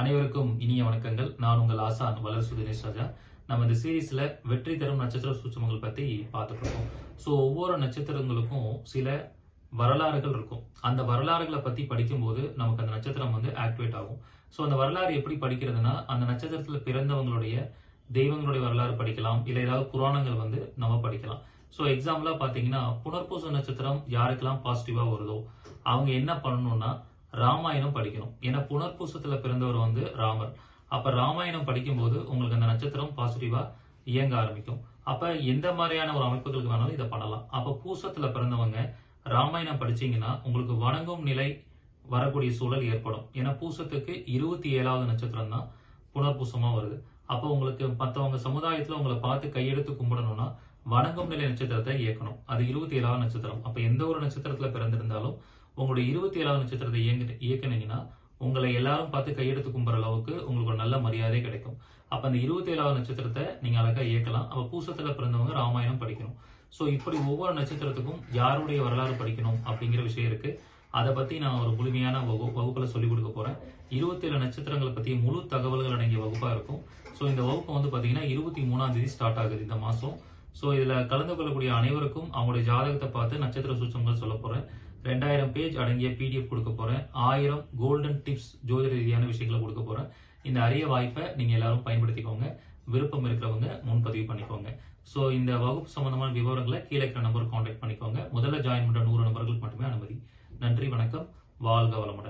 அனைவருக்கும் இனிய வணக்கங்கள். நான் உங்கள் ஆசான் வளர்சு தினேஷ் ராஜா. நம்ம இந்த சீரீஸ்ல வெற்றி தரும் நட்சத்திர சூச்சமங்கள் பத்தி பார்த்துட்டு இருக்கோம் ஸோ ஒவ்வொரு நட்சத்திரங்களுக்கும் சில வரலாறுகள் இருக்கும். அந்த வரலாறுகளை பத்தி படிக்கும்போது நமக்கு அந்த நட்சத்திரம் வந்து ஆக்டிவேட் ஆகும். ஸோ அந்த வரலாறு எப்படி படிக்கிறதுனா அந்த நட்சத்திரத்துல பிறந்தவங்களுடைய தெய்வங்களுடைய வரலாறு படிக்கலாம். இல்லை ஏதாவது புராணங்கள் வந்து நம்ம படிக்கலாம். ஸோ எக்ஸாம்பிளா பாத்தீங்கன்னா புனர்பூச நட்சத்திரம் யாருக்கெல்லாம் பாசிட்டிவா வருதோ அவங்க என்ன பண்ணணும்னா ராமாயணம் படிக்கணும். ஏன்னா புனர்பூசத்துல பிறந்தவர் வந்து ராமர். அப்ப ராமாயணம் படிக்கும்போது உங்களுக்கு அந்த நட்சத்திரம் பாசிட்டிவா இயங்க ஆரம்பிக்கும். அப்ப எந்த மாதிரியான ஒரு அமைப்புகளுக்கு வேணாலும் இதை பண்ணலாம். அப்ப பூசத்துல பிறந்தவங்க ராமாயணம் படிச்சீங்கன்னா உங்களுக்கு வணங்கும் நிலை வரக்கூடிய சூழல் ஏற்படும். ஏன்னா பூசத்துக்கு இருபத்தி ஏழாவது நட்சத்திரம் தான் புனர்பூசமா வருது. அப்போ உங்களுக்கு மற்றவங்க சமுதாயத்துல உங்களை பார்த்து கையெடுத்து கும்பிடணும்னா வணங்கும் நிலை நட்சத்திரத்தை இயக்கணும். அது இருபத்தி ஏழாவது நட்சத்திரம். அப்ப எந்த ஒரு நட்சத்திரத்துல பிறந்திருந்தாலும் உங்களுடைய இருபத்தி ஏழாவது நட்சத்திரத்தை இயங்கி இயக்குனீங்கன்னா உங்களை எல்லாரும் பார்த்து கையெடுத்து கும்புற அளவுக்கு உங்களுக்கு ஒரு நல்ல மரியாதை கிடைக்கும். அப்ப அந்த இருபத்தி ஏழாவது நட்சத்திரத்தை நீங்க அழகா இயக்கலாம். அப்ப பூசத்துல பிறந்தவங்க ராமாயணம் படிக்கணும். சோ இப்படி ஒவ்வொரு நட்சத்திரத்துக்கும் யாருடைய வரலாறு படிக்கணும் அப்படிங்கிற விஷயம் இருக்கு. அதை பத்தி நான் ஒரு முழுமையான வகு வகுப்புல சொல்லிக் கொடுக்க போறேன். இருபத்தி ஏழு நட்சத்திரங்களை பத்தி முழு தகவல்கள் அடங்கிய வகுப்பா இருக்கும். சோ இந்த வகுப்பு வந்து பாத்தீங்கன்னா இருபத்தி மூணாம் தேதி ஸ்டார்ட் ஆகுது இந்த மாசம். ஸோ இதில் கலந்து கொள்ளக்கூடிய அனைவருக்கும் அவங்களுடைய ஜாதகத்தை பார்த்து நட்சத்திர சூச்சங்கள் சொல்ல போகிறேன் ரெண்டாயிரம் பேஜ் அடங்கிய பிடிஎஃப் கொடுக்க போகிறேன் ஆயிரம் கோல்டன் டிப்ஸ் ஜோதிட ரீதியான விஷயங்களை கொடுக்க போகிறேன் இந்த அரிய வாய்ப்பை நீங்கள் எல்லாரும் பயன்படுத்திக்கோங்க. விருப்பம் இருக்கிறவங்க முன்பதிவு பண்ணிக்கோங்க. ஸோ இந்த வகுப்பு சம்பந்தமான விவரங்களை கீழே இருக்கிற நம்பர் கான்டாக்ட் பண்ணிக்கோங்க. முதல்ல ஜாயின் பண்ணுற நூறு நபர்களுக்கு மட்டுமே அனுமதி. நன்றி வணக்கம். வாழ்க வளமுடன்.